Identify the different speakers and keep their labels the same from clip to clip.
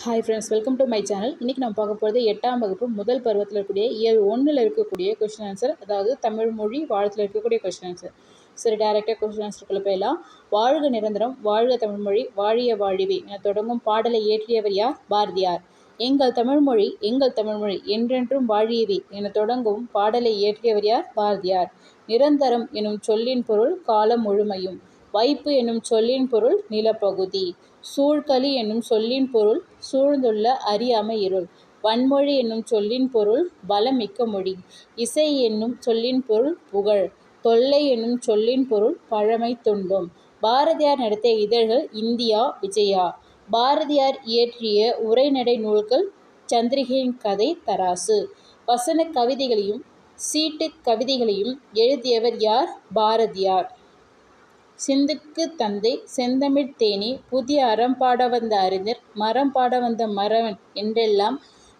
Speaker 1: Hi friends welcome to my channel இன்றைக்கி நம்ம பார்க்க போகிறது எட்டாம் வகுப்பு முதல் பருவத்தில் இருக்கக்கூடிய இயல் ஒன்றில் இருக்கக்கூடிய கொஸ்டின் ஆன்சர் அதாவது தமிழ் மொழி வாழ்த்தில் இருக்கக்கூடிய கொஸ்டின் ஆன்சர் சரி டேரெக்டாக கொஸ்டின் ஆன்சருக்குள்ளே போயிடலாம். வாழ்க நிரந்தரம் வாழ்க தமிழ்மொழி வாழிய வாழிவே என தொடங்கும் பாடலை இயற்றியவர் யார்? பாரதியார். எங்கள் தமிழ்மொழி எங்கள் தமிழ்மொழி என்றென்றும் வாழியவே என தொடங்கும் பாடலை இயற்றியவர் யார்? பாரதியார். நிரந்தரம் எனும் சொல்லின் பொருள் காலம் முழுமையும். வைப்பு என்னும் சொல்லின் பொருள் நிலப்பகுதி. சூழ்களி என்னும் சொல்லின் பொருள் சூழ்ந்துள்ள அறியாமை இருள். வன்மொழி என்னும் சொல்லின் பொருள் பலமிக்க மொழி. இசை என்னும் சொல்லின் பொருள் புகழ். தொல்லை என்னும் சொல்லின் பொருள் பழமை துன்பம். பாரதியார் நடத்திய இதழ்கள் இந்தியா விஜயா. பாரதியார் இயற்றிய உரைநடை நூல்கள் சந்திரிகையின் கதை தராசு. வசன கவிதைகளையும் சீட்டு கவிதைகளையும் எழுதியவர் யார்? பாரதியார். சிந்துக்கு தந்தை செந்தமிழ் தேனி புதிய அறம் பாட வந்த அறிஞர் மரம் பாட வந்த மறவன் என்றெல்லாம்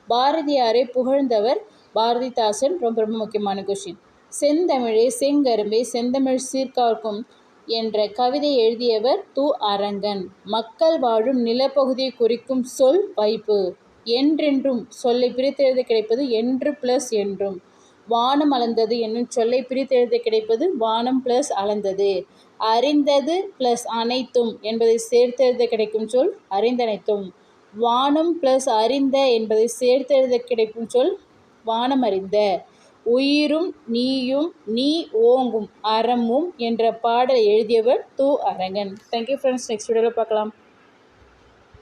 Speaker 1: பாரதியாரை புகழ்ந்தவர் பாரதிதாசன். ரொம்ப ரொம்ப முக்கியமான கொஷின் செந்தமிழே செங்கரும்பே செந்தமிழ் சீர்காக்கும் என்ற கவிதை எழுதியவர் து அரங்கன். மக்கள் வாழும் நிலப்பகுதியை குறிக்கும் சொல் வைப்பு. என்றென்றும் சொல்லை பிரித்தெழுத கிடைப்பது என்று பிளஸ் என்றும். வானம் அளந்தது என்னும் சொல்லை பிரித்தெழுத கிடைப்பது வானம் பிளஸ் அளந்தது. அறிந்தது ப்ளஸ் அனைத்தும் என்பதை சேர்த்தெழுத கிடைக்கும் சொல் அறிந்தனைத்தும். வானம் ப்ளஸ் அறிந்த என்பதை சேர்த்தெழுத கிடைக்கும் சொல் வானம் அறிந்த. உயிரும் நீயும் நீ ஓங்கும் அறமும் என்ற பாடலை எழுதியவர் தூ அரங்கன். தேங்க்யூ ஃப்ரெண்ட்ஸ் நெக்ஸ்ட் வீடியோவில் பார்க்கலாம்.